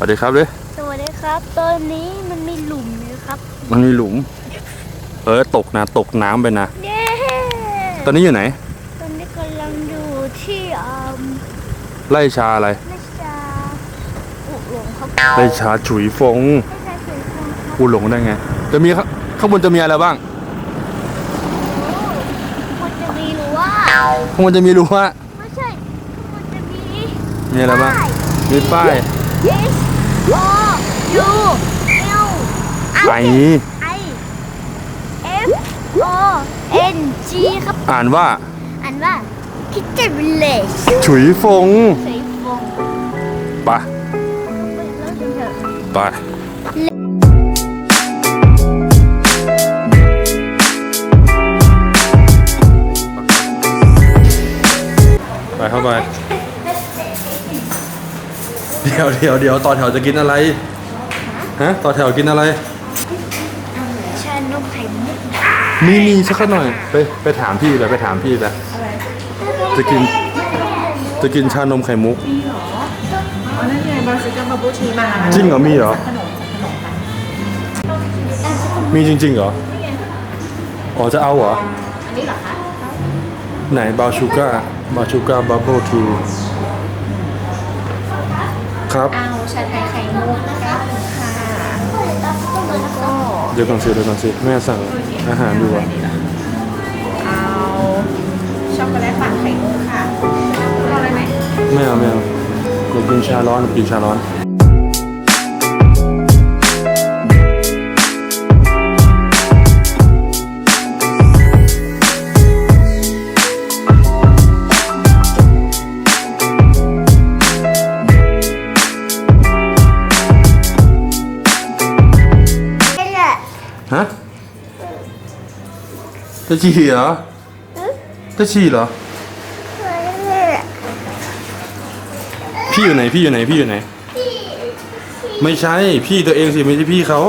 วัสดีครับเลยสวัสดีครับ ตอนนี้มันมีหลุมนะครับ มันมีหลุม เออตกนะตกน้ำไปนะ เย้ ตอนนี้อยู่ไหน ตอนนี้กำลังอยู่ที่อืมไล่ชาอะไรน่าจะอุหลงครับไล่ชาฉุยฟงไม่ใช่สวยฟงครับกูหลงได้ไง จะมีข้าข้างบนจะมีอะไรบ้างมันจะมีหรือว่า ข้างบนจะมีรู้ว่าไม่ใช่มันจะมีมีอะไรบ้าง มีป้าย S ไหน I F O N G ครับ อ่านว่าอ่านว่า Kitchen Village ฉุยฟงสวยฟงไปไปเริ่มกันเถอะไปไปเข้าไป เดี๋ยวเดี๋ยวเดี๋ยวต่อแถวจะกินอะไร ฮะ ต่อแถวกินอะไร ชานมไข่มุก มีมีสักหน่อย ไปไปถามพี่ไปไปถามพี่ไปจะกิน จะกินชานมไข่มุก อ๋อนั่นไงบาซิกัมบาบูชีมาจริงเหรอมีเหรอมีจริงๆเหรอ อ๋อจะเอาเหรอ อันนี้เหรอคะไหนบาชูก้าบาชูก้าบับเบิลทีครับ เอาชาไทย ดี๋ยวก่อนสิเดี๋ยวก่อนสิแม่สั่งอาหารอยู่อะเอาช็อกโกแลตปั่นไข่มุกค่ะเอาอะไรไหมไม่เอาไม่เอาอยากกินชาร้อนอยากกินชาร้อนนี่ จะฉี่เหรอจะฉี่เหรอ พี่อยู่ไหนพี่อยู่ไหนพี่อยู่ไหน ไม่ใช่พี่ตัวเองสิไม่ใช่พี่เขา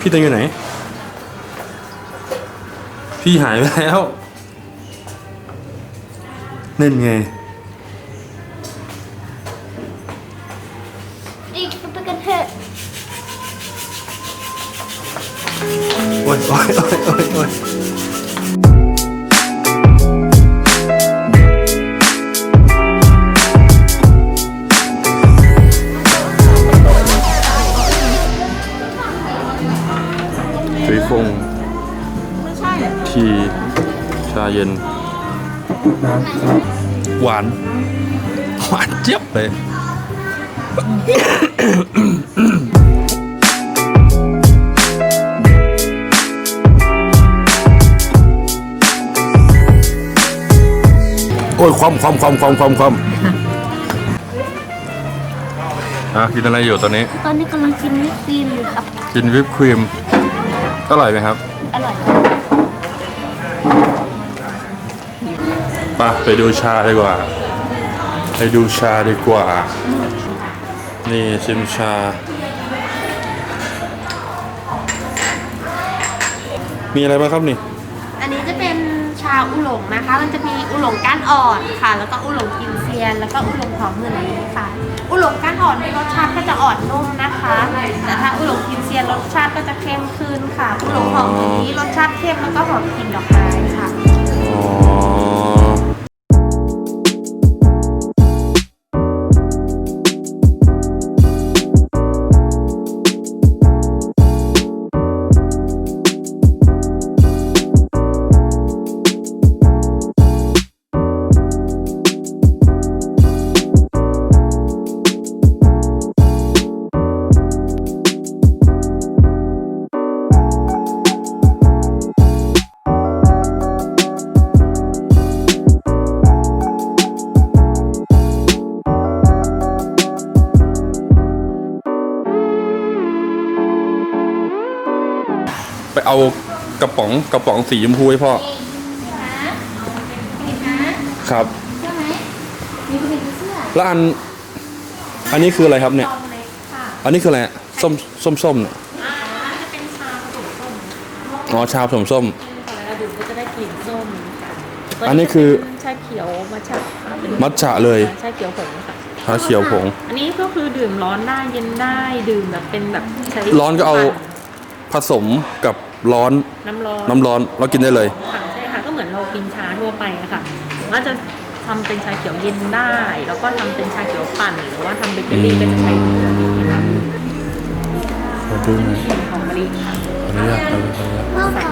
พี่ตัวเองอยู่ไหน พี่หายไปแล้วนั่นไง ช่อะทีชาเย็น หวาน หวานเจี๊ยบเลยโอ้ยความความความความความความอะกินอะไรอยู่ตอนนี้ ตอนนี้กำลังกินวิปครีมอยู่ครับ กินวิปครีมอร่อยไหมครับ อร่อย ปไปดูชาดีกว่า ไปดูชาดีกว่า นี่ชิมชา มีอะไรบ้างครับนี่ อันนี้จะเป็นชาอุหลงนะคะ มันจะมีอุหลงก้านอ่อนค่ะ แล้วก็อุหลงกินเซียน แล้วก็อุหลงหอมเงินนี้ค่ะ อุหลงก้านอ่อนรสชาติก็จะอ่อนนุ่มนะคะ แต่ถ้าอุหลงกินเซียนรสชาติก็จะเข้มขึ้นค่ะ อุหลงหอมเงินนี้รสชาติเข้มแล้วก็หอมกลิ่นดอกไม้ ไปเอากระป๋องกระป๋องสีชมพูให้พ่อ ครับ ใช่ไหมมีคนเป็นเสื้อแล้วอัน อันนี้คืออะไรครับเนี่ยซองเล็กค่ะอันนี้คืออะไรส้มส้มส้มเนี่ยอ่าอันนี้จะเป็นชาผสมส้มอ๋อชาผสมส้ม พอแล้วดื่มก็จะได้กลิ่นส้มค่ะอันนี้คือ ชาเขียวมัทฉะเป็นมัทฉะเลยชาเขียวผงค่ะชาเขียวผง อันนี้ก็คือดื่มร้อนได้เย็นได้ดื่มแบบเป็นแบบใช้ร้อนก็เอา ผสมกับ ร้อนน้ำร้อนน้ำร้อนแล้วกินได้เลย ค่ะใช่ค่ะก็เหมือนเรากินชาทั่วไปอะค่ะก็จะทำเป็นชาเขียวเย็นได้ แล้วก็ทำเป็นชาเขียวปั่นหรือว่าทำเบเกอรี่ก็จะใช้ตัวนี้ค่ะขอดูหน่อยของมะลิค่ะขออนุญาตขออนุญาตพ่อคะ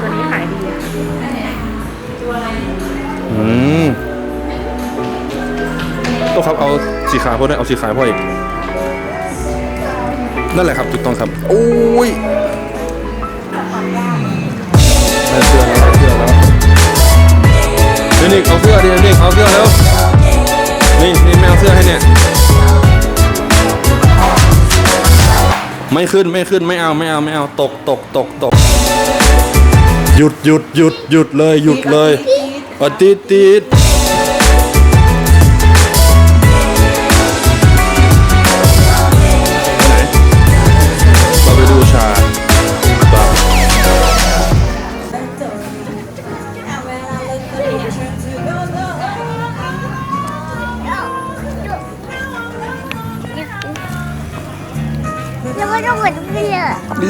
ตัวนี้ขายดีอะอืมต้องครับเอาสีขาวพ่อได้เอาสีขาวพ่ออีกนั่นแหละครับถูกต้องครับโอ้ยได้ เสื้อแล้วได้เสื้อแล้วเดนิกเอาเสื้อดิเดนิกเอาเสื้อแล้วนี่นี่แมวเสื้อให้เนี่ยไม่ขึ้นไม่ขึ้นไม่เอาไม่เอาไม่เอาตกตกตกตกหยุดหยุดหยุดหยุดเลยหยุดเลยอติดติด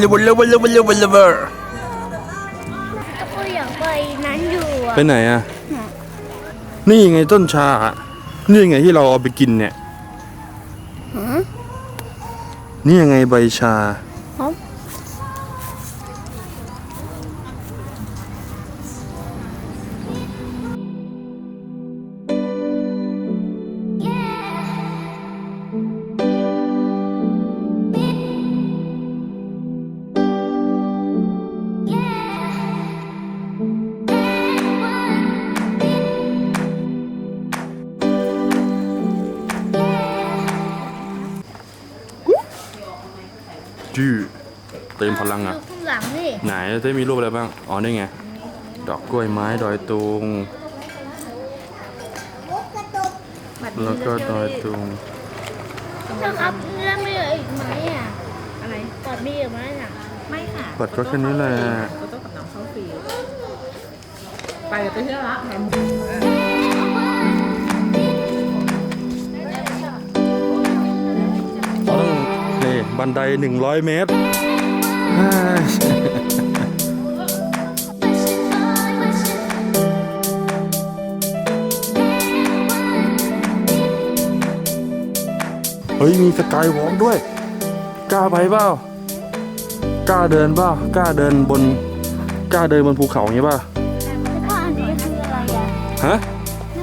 เลเวลเลเวลเลเวลเลเวลเลเวลก็อยากไปนั้นอยู่อะไปไหนอะ นี่ไงต้นชา นี่ไงที่เราเอาไปกินเนี่ย นี่ยังไงใบชา พลังอะดูข้างหลังนี่ไหนจะมีรูปอะไรบ้าง อ๋อนี่ไง ดอกกล้วยไม้ดอยตุงแล้วก็ดอยตุง นะครับแล้วมีอะไรอีกไหมอะอะไรก่อนมีอีกไหมอะไม่ค่ะบัตรก็แค่นี้แหละโฟโต้กับน้องเข้าฟรีไปกับไปเที่ยวละแถมต้องนี่บันได 100 เมตร เฮ้ย มีสกายวอล์กด้วย กล้าไปเปล่ากล้าเดินเปล่ากล้าเดินบน กล้าเดินบนภูเขาอย่างนี้เปล่าแล้วก็อันนี้คืออะไรฮะ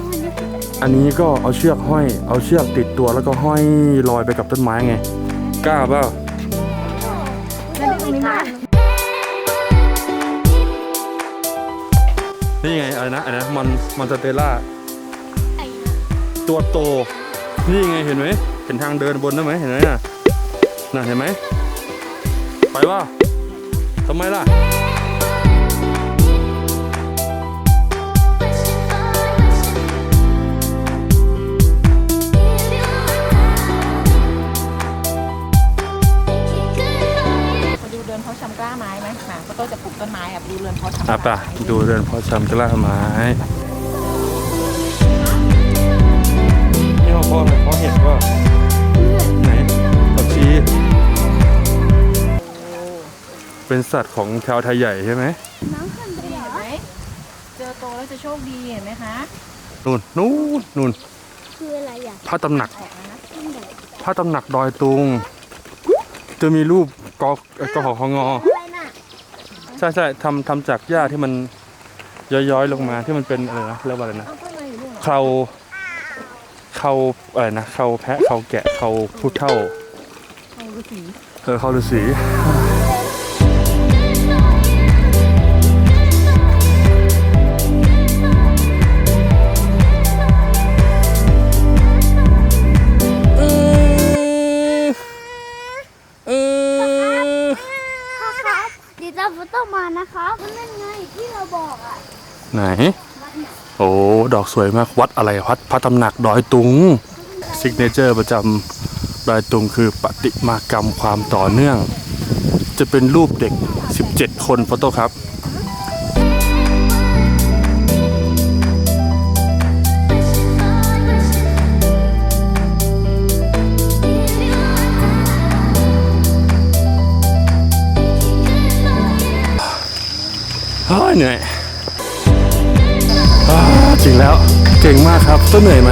อันนี้คืออะไรอันนี้ก็เอาเชือกห้อย เอาเชือกติดตัวแล้วก็ห้อยลอยไปกับต้นไม้ไง กล้าเปล่า ไม่กล้านี่ไงอะไรนะอะไรนะมันมันสเตล่าตัวโต นี่ไงเห็นไหมเห็นทางเดินบนได้ไหมเห็นไหมน่ะน่ะเห็นไหมไปว่าทำไมล่ะะชำกล้าไม้ไหมมาโฟโต้จะปลูกต้นไม้อะดูเรือนเพาะชำอะป่ะดูเรือนเพอชำกล้าไม้นี่เขาเพาะอะไรเพาะเห็ดว่าไหนผักชีเป็นสัตว์ของชาวไทยใหญ่ใช่ไหมน้ำขึ้นไปเหรอเจอโตแล้วจะโชคดีเห็นไหมคะนู่นนู่นนู่นคืออะไรอะพระตำหนักออกแล้วนะขึ้นแบบพระตำหนักดอยตุง จะมีรูป กอกกขของออะไรน่ะใช่ใช่ทำทำจากหญ้าที่มันย้อยๆลงมาที่มันเป็นอะไรนะเรียกว่าอะไรนะเอาต้นไม้อยู่นู่นเหรอเขาเขาอะไรนะเขาแพะเขาแกะเขาผู้เท่า เอาฤาษี เออเขาฤาษี นะครับนั่นไงที่เราบอกอะไหน โอ้ดอกสวยมากวัดอะไรวัดพระตำหนักดอยตุงซิกเนเจอร์ประจำดอยตุงคือปฏิมากรรมความต่อเนื่อง จะเป็นรูปเด็ก 17 คนโฟโต้ครับ เหนื่อยจริงแล้วเก่งมากครับต้นเหนื่อยไหม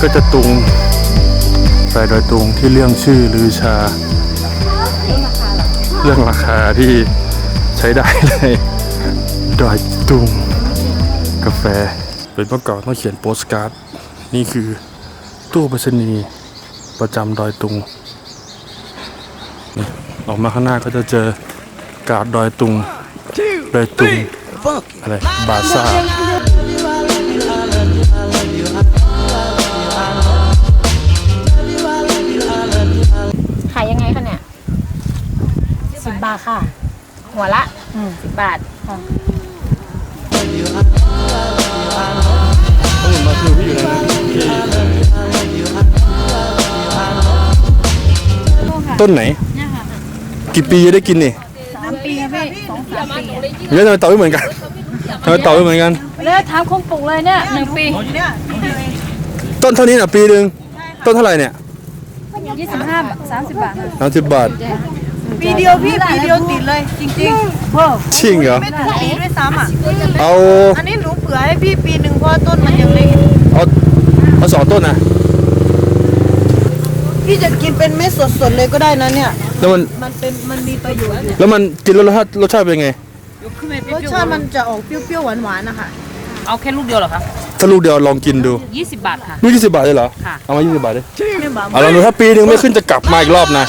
ก็จะตุงไปดอยตุงที่เรื่องชื่อลือชา เรื่องราคาที่ใช้ได้เลยดอยตุงกาแฟ เป็นเมื่อก่อนต้องเขียนโปสการ์ด นี่คือตู้ไปรษณีย์ประจำดอยตุง ออกมาข้างหน้าก็จะเจอ กาดดอยตุงดอยตุงอะไรบาซ่าขายยังไงคะเนี่ยสิบบาทค่ะ หัวละอืมสิบบาทค่ะต้องมาคือพี่อยู่ไหนนะต้นไหน กี่ปีจะได้กินนี่ สามปีพี่สองสามปีแล้วทำไมตอบไม่เหมือนกันทำไมตอบไม่เหมือนกัน แล้วถามคงปลูกเลยเนี่ยหนึ่งปีต้นเท่านี้น่ะปีหนึ่งต้นเท่าไหร่เนี่ยยี่สิบห้าสามสิบบาทสามสิบบาทปีเดียวพี่ปีเดียวติดเลยจริงจริงเหรอๆไม่ถึงปีด้วยซ้ำอะเอาอันนี้หนูเผื่อให้พี่ปีหนึ่งเพราะว่าต้นมันยังเล็กเอาเอาสองต้นนะ พี่จะกินเป็นเม็ดสดๆเลยก็ได้นะเนี่ย แล้วมันมันเป็นมันมีประโยชน์อยู่แล้วมันกินแล้วรสชาติรสชาติเป็นไงรสชาติมันจะออกเปรี้ยวๆหวานๆนะคะเอาแค่ลูกเดียวเหรอคะถ้าลูกเดียวลองกินดู 20 บาทค่ะ ลูกยี่สิบบาทเลยเหรอ ค่ะ เอามายี่สิบบาทเลยเอาลองดูถ้าปีหนึ่งไม่ขึ้นจะกลับมาอีกรอบนะ